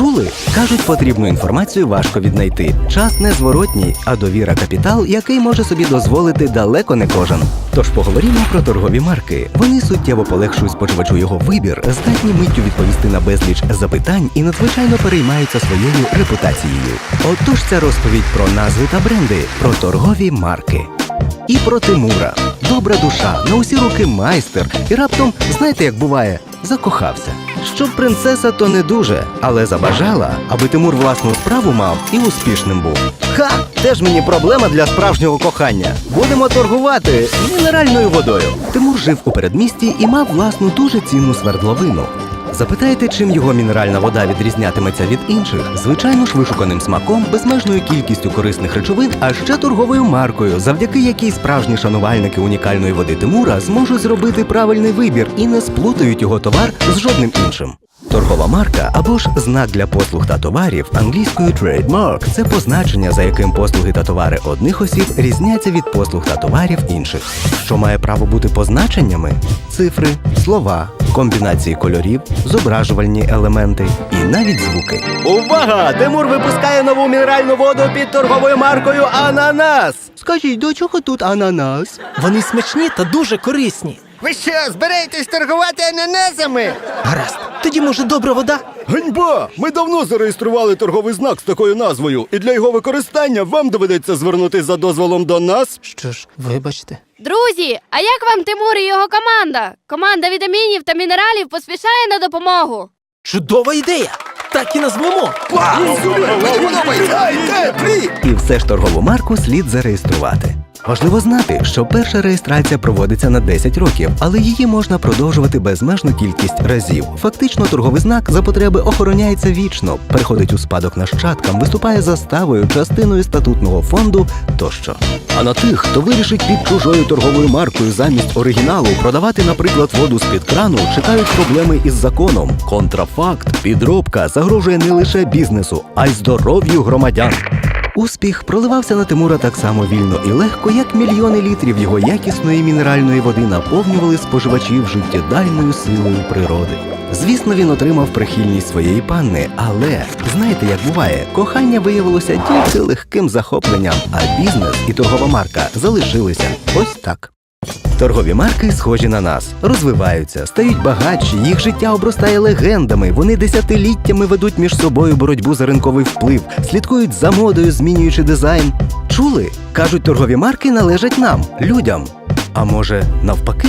Чули? Кажуть, потрібну інформацію важко віднайти. Час незворотній, а довіра капітал, який може собі дозволити далеко не кожен. Тож поговоримо про торгові марки. Вони суттєво полегшують споживачу його вибір, здатні миттю відповісти на безліч запитань і надзвичайно переймаються своєю репутацією. Отож, ця розповідь про назви та бренди, про торгові марки. І про Тимура. Добра душа, на усі руки майстер. І раптом, знаєте, як буває, закохався. Щоб принцеса, то не дуже, але забажала, аби Тимур власну справу мав і успішним був. Ха! Теж мені проблема для справжнього кохання. Будемо торгувати мінеральною водою. Тимур жив у передмісті і мав власну дуже цінну свердловину. Запитаєте, чим його мінеральна вода відрізнятиметься від інших? Звичайно ж, вишуканим смаком, безмежною кількістю корисних речовин, а ще торговою маркою, завдяки якій справжні шанувальники унікальної води Тимура зможуть зробити правильний вибір і не сплутають його товар з жодним іншим. Торгова марка або ж знак для послуг та товарів англійською trademark – це позначення, за яким послуги та товари одних осіб різняться від послуг та товарів інших. Що має право бути позначеннями? Цифри, слова, комбінації кольорів, зображувальні елементи і навіть звуки. Увага! Тимур випускає нову мінеральну воду під торговою маркою Ананас. Скажіть, до чого тут ананас? Вони смачні та дуже корисні. Ви що, збираєтесь торгувати ананасами? Гаразд. Тоді, може, добра вода? Ганьба! Ми давно зареєстрували торговий знак з такою назвою, і для його використання вам доведеться звернутися за дозволом до нас. Що ж, вибачте. Друзі, а як вам Тимур і його команда? Команда вітамінів та мінералів поспішає на допомогу. Чудова ідея! Так і назвемо. І все ж торгову марку слід зареєструвати. Важливо знати, що перша реєстрація проводиться на 10 років, але її можна продовжувати безмежну кількість разів. Фактично, торговий знак за потреби охороняється вічно, переходить у спадок нащадкам, виступає заставою, частиною статутного фонду тощо. А на тих, хто вирішить під чужою торговою маркою замість оригіналу продавати, наприклад, воду з-під крану, чекають проблеми із законом. Контрафакт, підробка загрожує не лише бізнесу, а й здоров'ю громадян. Успіх проливався на Тимура так само вільно і легко, як мільйони літрів його якісної мінеральної води наповнювали споживачів життєдайною силою природи. Звісно, він отримав прихильність своєї панни, але знаєте, як буває, кохання виявилося тільки легким захопленням, а бізнес і торгова марка залишилися ось так. Торгові марки схожі на нас, розвиваються, стають багатші, їх життя обростає легендами. Вони десятиліттями ведуть між собою боротьбу за ринковий вплив, слідкують за модою, змінюючи дизайн. Чули? Кажуть, торгові марки належать нам, людям. А може, навпаки?